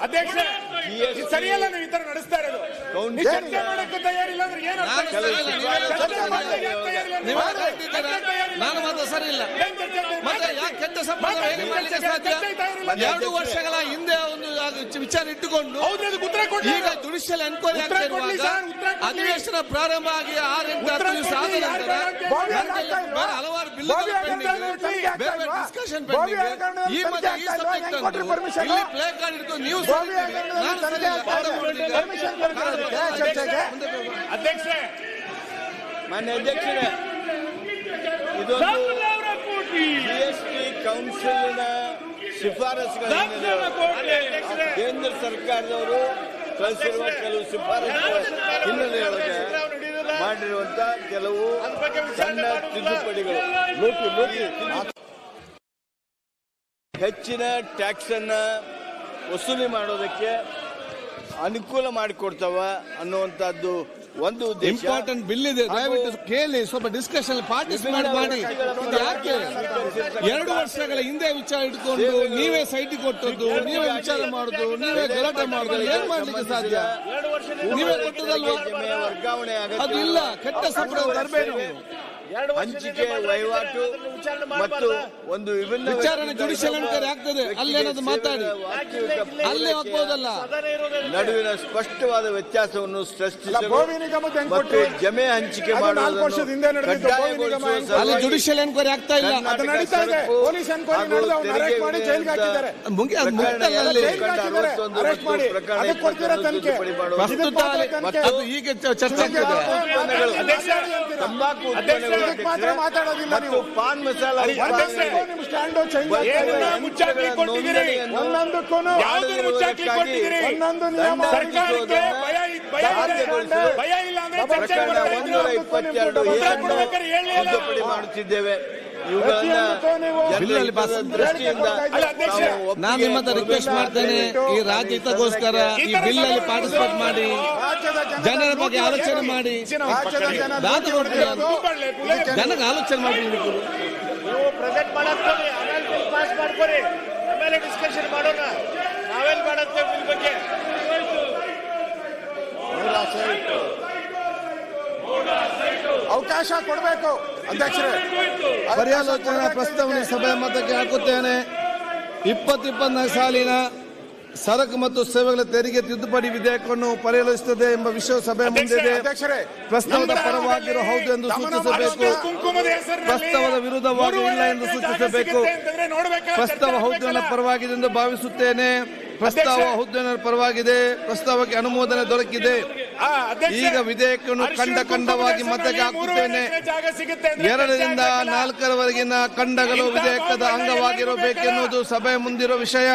ಅಧ್ಯಕ್ಷ ಸರಿಯಲ್ಲ ನೀವು ಈ ತರ ನಡೆಸ್ತಾ ಇರೋದು. ಚರ್ಚೆ ಮಾಡಕ್ಕೆ ತಯಾರಿಲ್ಲ ಅಂದ್ರೆ ಏನು? ನಾನು ಮಾತ್ರ ಸರಿ ಇಲ್ಲ? ಮತ್ತೆ ಯಾಕೆ ಕೆಟ್ಟ ಸಂಬಂಧ ಹೇಗೆ ಮಾಡ್ಲಿಕ್ಕೆ ಸಾಧ್ಯ? ಎರಡು ವರ್ಷಗಳ ಹಿಂದೆ ಒಂದು ವಿಚಾರ ಇಟ್ಟುಕೊಂಡು ಈಗ ಜುಡಿಷಿಯಲ್ ಎನ್ಕ್ವೈರಿ ಆಗ್ತಾ ಇರುವಾಗ. ಅಧಿವೇಶನ ಪ್ರಾರಂಭ ಆಗಿ ಹತ್ತು ಆದ ನಂತರ ಬೇರೆ ಹಲವಾರು ಬಿಲ್ಗಳು ಬಾಬಿ ಪೆಂಡಿಂಗ್ ಹಗರಣದಲ್ಲಿ ತನಿಖೆ ಆಗ್ತಾ ಬೇರೆ ಬೇರೆ ಡಿಸ್ಕಷನ್ ಪೆಂಡಿಂಗ್ ಈ ಮಧ್ಯೆ ಈ? ಸಬ್ಜೆಕ್ಟ್ ಇಲ್ಲಿ ಪ್ಲೇ ಕಾರ್ಡ್ ನೀವು ನಾನು ಕೇಳ್ತಾರೆ. ಮಾನ್ಯ ಅಧ್ಯಕ್ಷರೇ ಇದೊಂದು ಜಿಎಸ್ಟಿ ಕೌನ್ಸಿಲ್ನ ಶಿಫಾರಸುಗಳ ಕೇಂದ್ರ ಸರ್ಕಾರದವರು ಕಳಿಸಿರುವ ಕೆಲವು ಶಿಫಾರಸುಗಳ ಹಿನ್ನೆಲೆಯೊಳಗೆ ಮಾಡಿರುವಂತ ಕೆಲವು ಸಣ್ಣ ತಿದ್ದುಪಡಿಗಳು. ಹೆಚ್ಚಿನ ಟ್ಯಾಕ್ಸ್ ಅನ್ನ ವಸೂಲಿ ಮಾಡೋದಕ್ಕೆ ಅನುಕೂಲ ಮಾಡಿಕೊಡ್ತಾವ ಅನ್ನುವಂಥದ್ದು ಒಂದು ಇಂಪಾರ್ಟೆಂಟ್ ಬಿಲ್ ಇದೆ. ದಯವಿಟ್ಟು ಕೇಳಿ ಸ್ವಲ್ಪ ಡಿಸ್ಕಷನ್ ಪಾರ್ಟಿಸಿಪೇಟ್ ಮಾಡಿ. ಯಾಕೆ? ಎರಡು ವರ್ಷಗಳ ಹಿಂದೆ ವಿಚಾರ ಇಟ್ಕೊಂಡು ನೀವೇ ಸೈಟ್ ಕೊಟ್ಟದ್ದು ನೀವೇ ವಿಚಾರ ಮಾಡುದು ನೀವೇ ಗಲಾಟೆ ಮಾಡುದು ಏನ್ ಮಾಡ್ಲಿಕ್ಕೆ ಸಾಧ್ಯ? ನೀವೇ ಕೊಟ್ಟದಲ್ವಾ ಅದು ಇಲ್ಲ. ಕೆಟ್ಟ ಸಂಬಂಧ ತರಬೇಡಿ ಹಂಚಿಕೆ ವಹಿವಾಟು ಮತ್ತು ಒಂದು ವಿಭಿನ್ನ ವಿಚಾರಣೆ ಜುಡಿಷಿಯಲ್ ಎನ್ಕ್ವೈರಿ ಆಗ್ತದೆ. ಅಲ್ಲೇನಾದ್ರು ಮಾತಾಡಿ. ಅಲ್ಲೇ ಹೋಗ್ಬೋದಲ್ಲ. ನಡುವಿನ ಸ್ಪಷ್ಟವಾದ ವ್ಯತ್ಯಾಸವನ್ನು ಸೃಷ್ಟಿಸಿ ಮತ್ತು ಜಮೆ ಹಂಚಿಕೆ ಅಲ್ಲಿ ಜುಡಿಷಿಯಲ್ ಎನ್ಕ್ವೈರಿ ಆಗ್ತಾ ಇಲ್ಲ. ಪ್ರಕರಣ ಹೀಗೆ ಚರ್ಚೆ ಆಗ್ತದೆ. ತಂಬಾಕು ಅಧ್ಯಕ್ಷ, ಉತ್ಪನ್ನಗಳ ಇದಕ್ಕೆ ಮಾತ್ರ ಮಾತಾಡೋದಿಲ್ಲ ನೀವು. ಪಾನ್ ಮಸಾಲ ಅಧ್ಯಕ್ಷ, ಉತ್ಪಾದನೆ ನಿಮ್ ಚೇಂಜ್ ಮುಚ್ಚಾಕಿ ಕೊಟ್ಟಿದ್ದೀರಿ? ಒಂದೊಂದಕ್ಕೂ ಯಾವ್ದನ್ನು ಮುಚ್ಚಾಕಿ ಕೊಟ್ಟಿದ್ದೀರಿ? ಒಂದೊಂದು ನಿಯಮ ಸರ್ಕಾರಕ್ಕೆ ಭಯ ಭಯ ಇದೆ. ಭಯ ಇಲ್ಲ ಅಂದ್ರೆ ಚರ್ಚೆ ಮಾಡ್ತಾರೆ ಹೇಳಿ ಮಾಡುತ್ತಿದ್ದೇವೆ ಇವುಗಳನ್ನ ದೃಷ್ಟಿಯಿಂದ ನಾನು ನಿಮ್ಮ ಹತ್ರ ರಿಕ್ವೆಸ್ಟ್ ಮಾಡ್ತೇನೆ ಈ ರಾಜ್ಯ ಹಿತಗೋಸ್ಕರ ಈ ಬಿಲ್ ಅಲ್ಲಿ ಪಾರ್ಟಿಸಿಪೇಟ್ ಮಾಡಿ ಜನರ ಬಗ್ಗೆ ಆಲೋಚನೆ ಮಾಡಿ. ಜನಕ್ಕೆ ಆಲೋಚನೆ ಮಾಡಿ ನೀವು. ಪ್ರೆಸೆಂಟ್ ಆಮೇಲೆ ಬಿಲ್ ಪಾಸ್ ಮಾಡ್ಕೊರಿ. ಆಮೇಲೆ ಡಿಸ್ಕಷನ್ ಮಾಡೋಣ. ನಾವೆಲ್ಲಿ ಮಾಡತ್ತೇವೆ ಬಿಲ್ ಬಗ್ಗೆ? ಅವಕಾಶ ಕೊಡಬೇಕು ಅಧ್ಯಕ್ಷರೇ. ಪರ್ಯಾಲೋಚನಾ ಪ್ರಸ್ತಾವನೆ ಸಭೆ ಮತಕ್ಕೆ ಹಾಕುತ್ತೇನೆ. ಇಪ್ಪತ್ತು ಇಪ್ಪತ್ನಾಲ್ಕು ಸಾಲಿನ ಸರಕು ಮತ್ತು ಸೇವೆಗಳ ತೆರಿಗೆ ತಿದ್ದುಪಡಿ ವಿಧೇಯಕವನ್ನು ಪರಿಗಣಿಸುತ್ತದೆ ಎಂಬ ವಿಷಯ ಸಭೆ ಮುಂದಿದೆ ಪ್ರಸ್ತಾವದ ಪರವಾಗಿರೋ ಹೌದು ಎಂದು ಸೂಚಿಸಬೇಕು. ಪ್ರಸ್ತಾವದ ವಿರುದ್ಧವಾಗಿ ಇಲ್ಲ ಎಂದು ಸೂಚಿಸಬೇಕು. ಪ್ರಸ್ತಾವ ಹೌದು ಪರವಾಗಿದೆ ಎಂದು ಭಾವಿಸುತ್ತೇನೆ. ಪ್ರಸ್ತಾವ ಅಧ್ಯಕ್ಷ. ಪರವಾಗಿದೆ. ಪ್ರಸ್ತಾವಕ್ಕೆ ಅನುಮೋದನೆ ದೊರಕಿದೆ. ಈಗ ವಿಧೇಯಕವನ್ನು ಕಂಡ ಖಂಡ ಖಂಡವಾಗಿ ಮತಕ್ಕೆ ಹಾಕುತ್ತೇನೆ ಎರಡರಿಂದ ನಾಲ್ಕರವರೆಗಿನ ಖಂಡಗಳು ವಿಧೇಯಕದ ಅಂಗವಾಗಿರಬೇಕೆನ್ನುವುದು ಸಭೆ ಮುಂದಿರೋ ವಿಷಯ.